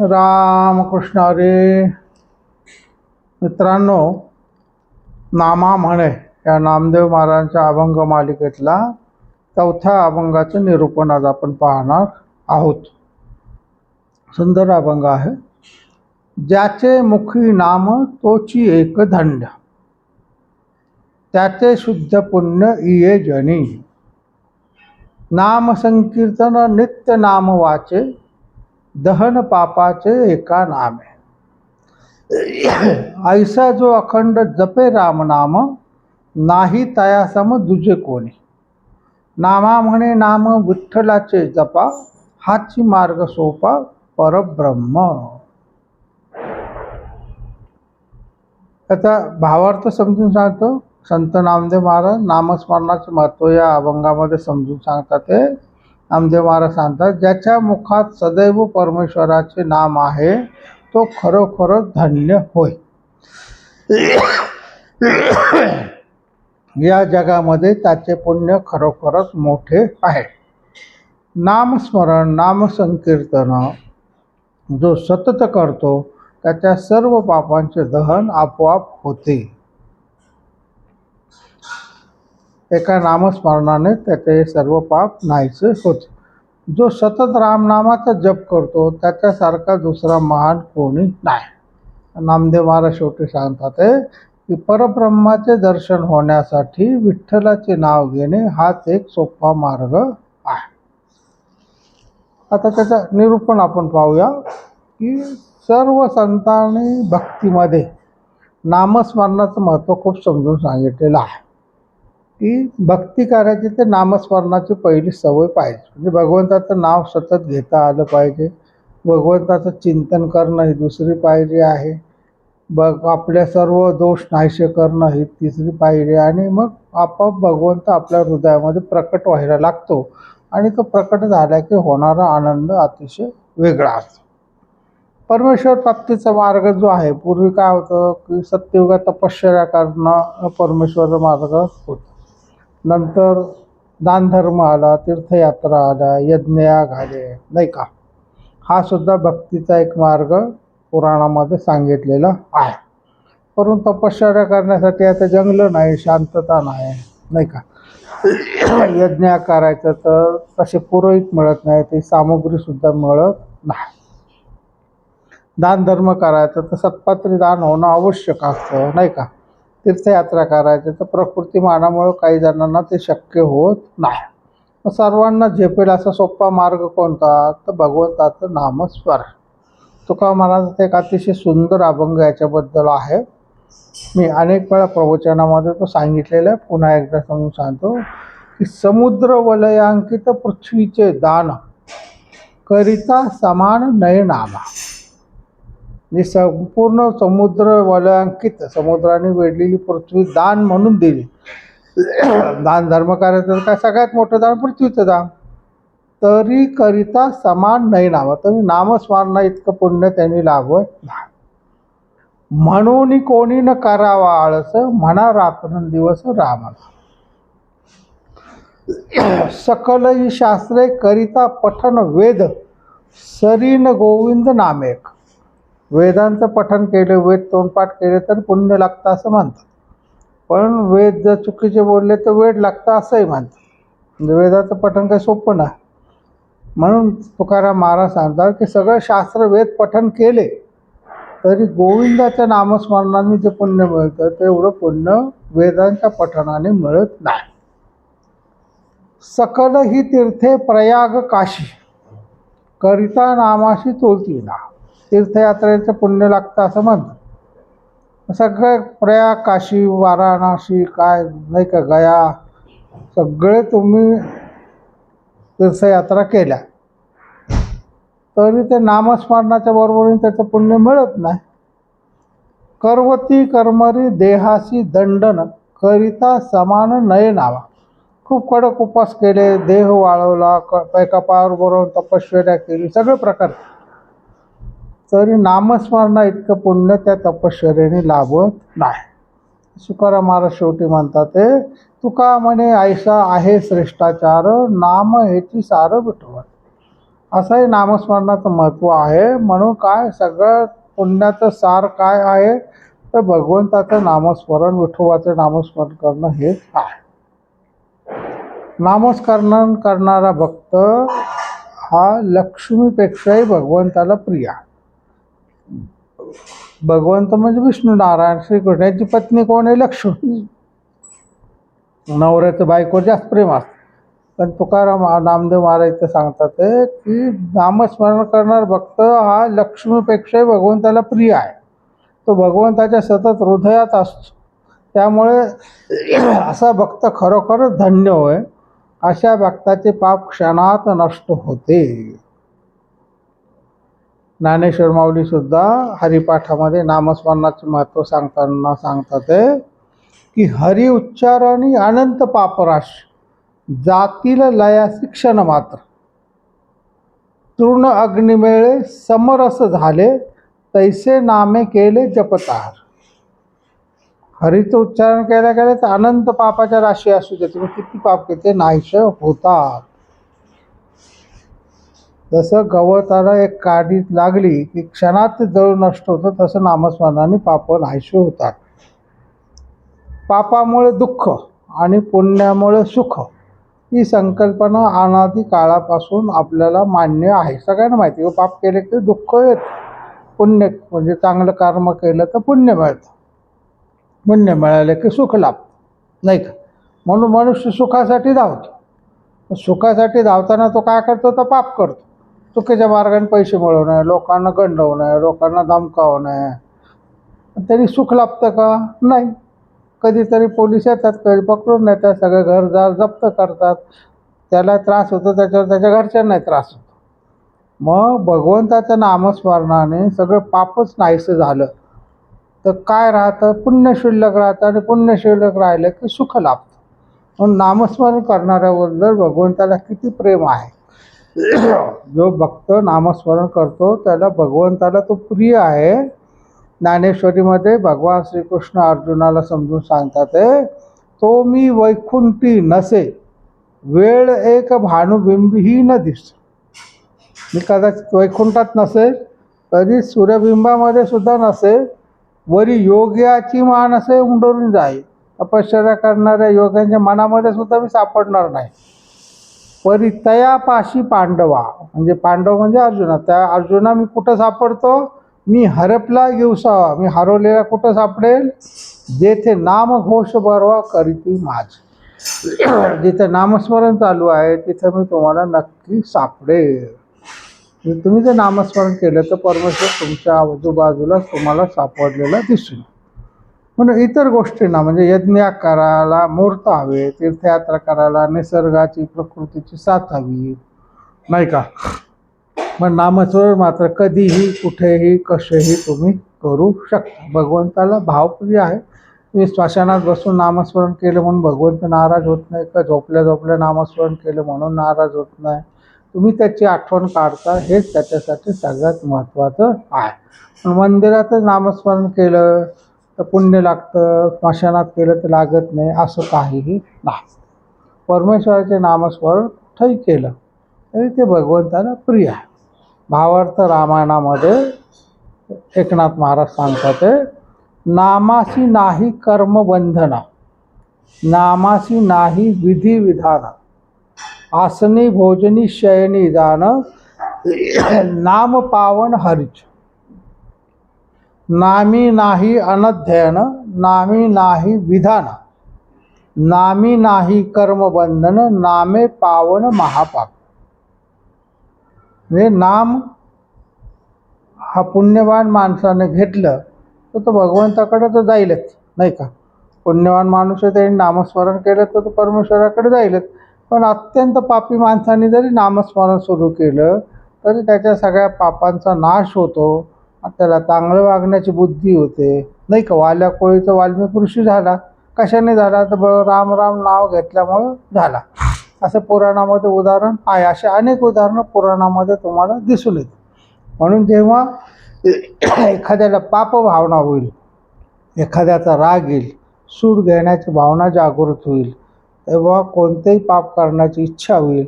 रामकृष्ण हरे. मित्रांनो नामा म्हणे या नामदेव महाराजांच्या अभंग मालिकेतला चौथ्या अभंगाचं निरूपण आज आपण पाहणार आहोत. सुंदर अभंग आहे. ज्याचे मुखी नाम तोची एक धंड त्याचे शुद्ध पुण्य इये जनी. नाम संकीर्तन नित्य नाम वाचे. दहन पापाचे एका नामे. ऐसा जो अखंड जपे राम नाम नाही तयासम दुजे कोणी. नामा म्हणे नाम विठ्ठलाचे जपा हाची मार्ग सोपा परब्रह्म. आता भावार्थ समजून सांगतो. संत नामदेव महाराज नामस्मरणाचे महत्त्व या अभंगामध्ये समजून सांगतात ते नामदेव महाराज सांगतात ज्याच्या मुखात सदैव परमेश्वराचे नाम आहे तो खरोखरच धन्य होय. या जगामध्ये त्याचे पुण्य खरोखरच मोठे आहे. नामस्मरण नामसंकीर्तन जो सतत करतो त्याच्या सर्व पापांचे दहन आपोआप होते. एका नामस्मरणाने त्याचे सर्व पाप नाहीसे होते. जो सतत रामनामाचा जप करतो त्याच्यासारखा दुसरा महान कोणी नाही. नामदेव महाराज शेवटी सांगतात की परब्रह्माचे दर्शन होण्यासाठी विठ्ठलाचे नाव घेणे हाच एक सोपा मार्ग आहे. आता त्याचं निरूपण आपण पाहूया की सर्व संतांनी भक्तीमध्ये नामस्मरणाचं महत्त्व खूप समजून सांगितलेलं आहे. की भक्ती करायची ते नामस्मरणाची पहिली सवय पाहिजे. म्हणजे भगवंताचं नाव सतत घेता आलं पाहिजे. भगवंताचं चिंतन करणं ही दुसरी पायरी आहे. बघ आपल्या सर्व दोष नाहीसे करणं ही तिसरी पायरी आणि मग आपोआप भगवंत आपल्या हृदयामध्ये प्रकट व्हायला लागतो. आणि तो प्रकट झाला की होणारा आनंद अतिशय वेगळा असतो. परमेश्वर प्राप्तीचा मार्ग जो आहे पूर्वी काय होतं की सत्ययुगात तपश्चर्या करणं परमेश्वर मार्ग होतं. नंतर दानधर्म आला तीर्थयात्रा आला यज्ञयाग आले नाही का? हा सुद्धा भक्तीचा एक मार्ग पुराणामध्ये सांगितलेला आहे. परंतु तपश्चर्या करण्यासाठी आता जंगलं नाही शांतता नाही नाही का? यज्ञ करायचं तर तसे पुरोहित मिळत नाही ती सामुग्रीसुद्धा मिळत नाही. दानधर्म करायचं तर सत्पात्री दान होणं आवश्यक असतं नाही का? तीर्थयात्रा करायची तर प्रकृती मानामुळं काही जणांना ते शक्य होत नाही. मग सर्वांना झेपेल असा सोपा मार्ग कोणता? तर भगवंताचं नामस्मरण. तुका महाराजांचा एक अतिशय सुंदर अभंग याच्याबद्दल आहे. मी अनेक वेळा प्रवचनामध्ये तो सांगितलेला आहे. पुन्हा एकदा समजून सांगतो की समुद्र वलयांकित पृथ्वीचे दान करिता समान नयनामा म्हणजे संपूर्ण समुद्र वलयांकित समुद्राने वेढलेली पृथ्वी दान म्हणून दिली. दान धर्मकार्याचं तर काय सगळ्यात मोठं दान? पृथ्वीचं दान. तरी करिता समान नाही नाम तरी नामस्मरणा इतकं पुण्य त्यांनी लाभत नाही. म्हणून कोणी न करावा आळस म्हणा रात्रंदिवस रामाला सकल ही शास्त्रे करिता पठन वेद सरीन गोविंद नामेक. वेदांचं पठन केलं वेद तोंडपाठ केले तर पुण्य लागतं असं म्हणतात. पण वेद जर चुकीचे बोलले तर वेद लागतं असंही म्हणतात. म्हणजे वेदाचं पठन काही सोपं नाही. म्हणून तुकाराम महाराज सांगतात की सगळं शास्त्र वेद पठन केले तरी गोविंदाच्या नामस्मरणाने जे पुण्य मिळतं तेवढं पुण्य वेदांच्या पठनाने मिळत नाही. सकल ही तीर्थे प्रयाग काशी करिता नामाशी तोलती ना. तीर्थयात्रेचं पुण्य लागतं असं म्हणतात. सगळे प्रयाग काशी वाराणसी काय नाही का गया सगळे तुम्ही तीर्थयात्रा केल्या. तरी ते नामस्मरणाच्या बरोबरीने त्याचं पुण्य मिळत नाही. करवती कर्मरी देहासी दंडन करिता समान नये नावा. खूप कडक उपवास केले देह वाळवला क कपाळावर बरोबर तपश्चर्या केली सगळे प्रकार. तरी नामस्मरणा इतकं पुण्य त्या तपश्चर्याने लाभत नाही. सुकाराम महाराज शेवटी म्हणतात ते तुका म्हणे ऐसा आहे श्रेष्ठाचार नाम हेची सार विठवत असंही नामस्मरणाचं महत्त्व आहे. म्हणून काय सगळं पुण्याचं सार काय आहे? तर भगवंताचं नामस्मरण विठोबाचं नामस्मरण करणं हेच आहे. नामस्मरण करणारा भक्त हा लक्ष्मीपेक्षाही भगवंताला प्रिय आहे. भगवंत म्हणजे विष्णू नारायण श्रीकृष्ण याची पत्नी कोण आहे? लक्ष्मी. नवऱ्याचं बायकोवर जास्त प्रेम असतं. पण तुकाराम नामदेव महाराज इथं सांगतात ते की नामस्मरण करणार भक्त हा लक्ष्मीपेक्षाही भगवंताला प्रिय आहे. तो भगवंताच्या सतत हृदयात असतो. त्यामुळे असा भक्त खरोखरच धन्य होय. अशा भक्ताचे पाप क्षणात नष्ट होते. ज्ञानेश्वर माऊली सुद्धा हरिपाठामध्ये नामस्मरणाचे महत्त्व सांगताना सांगतात की हरि उच्चारणी अनंत पापराश जातील लयासी क्षण मात्र. तृण अग्निमेळे समरस झाले तैसे नामे केले जपतार. हरीचं उच्चारण केल्या केल्या तर अनंत पापाच्या राशी असू दे तुम्ही किती पाप केले नाहीश होतात. जसं गवताला एक काडी लागली की क्षणात जळ नष्ट होतं तसं नामस्मरणाने पाप नाहीशी होतात. पापामुळे दुःख आणि पुण्यामुळे सुख ही संकल्पना अनादी काळापासून आपल्याला मान्य आहे. सगळ्यांना माहिती आहे पाप केले की दुःख येत. पुण्य म्हणजे चांगलं कर्म केलं तर पुण्य मिळतं. पुण्य मिळाले की सुख लाभतं नाही का? म्हणून मनुष्य सुखासाठी धावतो. सुखासाठी धावताना तो काय करतो? तर पाप करतो. चुकीच्या मार्गाने पैसे मिळवणं लोकांना गंडवणं लोकांना धमकावणं. पण तरी सुख लाभतं का? नाही. कधीतरी पोलीस येतात कधी पकडून नेतात सगळं घरदार जप्त करतात. त्याला त्रास होतो त्याच्यावर त्याच्या घरच्यांनाही त्रास होतो. मग भगवंताच्या नामस्मरणाने सगळं पापच नाहीसं झालं. तर काय राहतं? पुण्य शिल्लक राहतं आणि पुण्य शिल्लक राहिलं की सुख लाभतं. म्हणून नामस्मरण करणाऱ्याबद्दल भगवंताला किती प्रेम आहे जो भक्त नामस्मरण करतो त्याला भगवंताला तो प्रिय आहे. ज्ञानेश्वरीमध्ये भगवान श्रीकृष्ण अर्जुनाला समजून सांगतात आहे, तो मी वैकुंठी नसे वेळ एक भानुबिंबही न दिस. मी कदाचित वैकुंठात नसेल कधी सूर्यबिंबामध्ये सुद्धा नसेल वरी योग्याची मान असे उंडरून जाईल तपश्चर्या करणाऱ्या योग्यांच्या मनामध्ये सुद्धा मी सापडणार नाही. परितया पाशी पांडवा. म्हणजे पांडव म्हणजे अर्जुना. त्या अर्जुना मी कुठं सापडतो? मी हरपला दिवसा मी हरवलेला कुठं सापडेल? जेथे नामघोष बरवा करीती माझ. जिथे नामस्मरण चालू आहे तिथे मी तुम्हाला नक्की सापडेल. तुम्ही जर नामस्मरण केलं तर परमेश्वर तुमच्या आजूबाजूला तुम्हाला सापडलेला दिसून म्हणून इतर गोष्टींना म्हणजे यज्ञ करायला मुहूर्त हवे तीर्थयात्रा करायला निसर्गाची प्रकृतीची साथ हवी नाही का? मग नामस्मरण मात्र कधीही कुठेही कसेही तुम्ही करू शकता. भगवंताला भावप्रिय आहे. तुम्ही श्वासनात बसून नामस्मरण केलं म्हणून भगवंत नाराज होत नाही का? झोपल्या झोपल्या नामस्मरण केलं म्हणून नाराज होत नाही. तुम्ही त्याची आठवण काढता हेच त्याच्यासाठी सगळ्यात महत्त्वाचं आहे. पण मंदिरातच नामस्मरण केलं तर पुण्य लागतं स्मशानात केलं तर लागत नाही असं काहीही नाही. परमेश्वराचे नामस्मरण कुठंही केलं तरी ते भगवंताला प्रिय आहे. भावार्थ रामायणामध्ये एकनाथ महाराज सांगतात ते, नामासी नाही कर्मबंधना नामासी नाही विधी विधान आसनी भोजनी शयनी दान नाम पावन हरिच. नामी नाही अनध्ययन नामी नाही विधान. नामी नाही कर्मबंधन नामे पावन महापाप. म्हणजे नाम हा पुण्यवान माणसाने घेतलं तर तो भगवंताकडे तर जाईलच नाही का? पुण्यवान माणूस आहे त्याने नामस्मरण केलं तर तो परमेश्वराकडे जाईलच. पण अत्यंत पापी माणसाने जरी नामस्मरण सुरू केलं तरी त्याच्या सगळ्या पापांचा नाश होतो. त्याला चांगलं वागण्याची बुद्धी होते. नाही का? वाल्या कोळीचा वाल्मिक ऋषी झाला. कशाने झाला? तर ब राम राम नाव घेतल्यामुळं झाला. असं पुराणामध्ये उदाहरण आहे. असे अनेक उदाहरणं पुराणामध्ये तुम्हाला दिसून येते म्हणून जेव्हा एखाद्याला पाप भावना होईल एखाद्याचा राग येईल सूड घेण्याची भावना जागृत होईल तेव्हा कोणतेही पाप करण्याची इच्छा होईल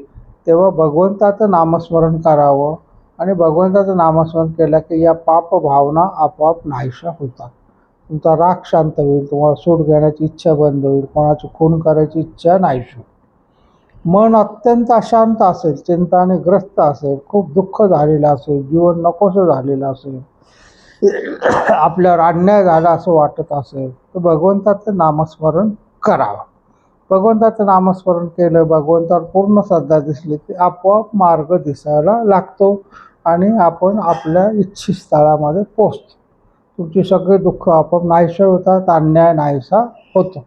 तेव्हा भगवंताचं नामस्मरण करावं आणि भगवंताचं नामस्मरण केलं की या पाप भावना आपोआप नाहीशा होतात. तुमचा राग शांत होईल तुम्हाला सूट घेण्याची इच्छा बंद होईल कोणाची खून करायची इच्छा नाहीशी मन अत्यंत अशांत असेल चिंताने ग्रस्त असेल खूप दुःख झालेलं असेल जीवन नकोसं झालेलं असेल आपल्यावर अन्याय झाला असं वाटत असेल तर भगवंताचं नामस्मरण करावं. भगवंताचं नामस्मरण केलं भगवंतावर पूर्ण श्रद्धा दिसली की आपोआप मार्ग दिसायला लागतो. आणि आपण आपल्या इच्छित स्थळामध्ये पोचतो तुमची सगळे दुःख आपण नाहीसे होतात अन्याय नाहीसा होतो.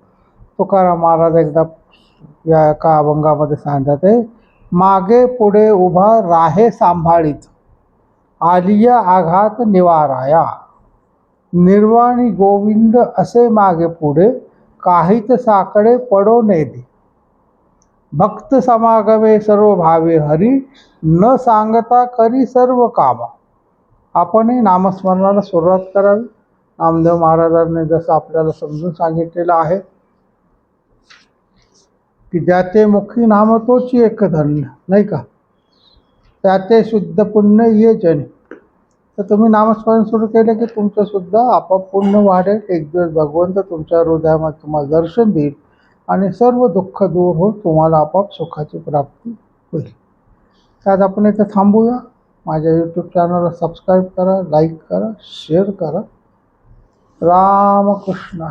तुकाराम महाराज एकदा या एका अभंगामध्ये सांगतात मागे पुढे उभा राहे सांभाळीत आलिया आघात निवाराया. निर्वाणी गोविंद असे मागे पुढे काहीच साकडे पडो ने दे. भक्त समागमे सर्व भावे हरी न सांगता करी सर्व कामा. आपणही नामस्मरणाला सुरुवात करावी. नामदेव महाराजांनी जसं आपल्याला समजून सांगितलेलं आहे की ज्याचे मुखी नाम तोची एक धन्य नाही का? त्याचे शुद्ध पुण्य ये जनी. तर तुम्ही नामस्मरण सुरू केलं की तुमचं सुद्धा आपोआप पुण्य वाढेल. एक दिवस भगवंत तुमच्या हृदयामध्ये तुम्हाला दर्शन देईल. आणि सर्व दुःख दूर होऊन तुम्हाला आपाप सुखाची प्राप्ती होईल. त्यात आज आपण इथं थांबूया. माझ्या यूट्यूब चॅनलला सबस्क्राईब करा लाईक करा शेअर करा. रामकृष्ण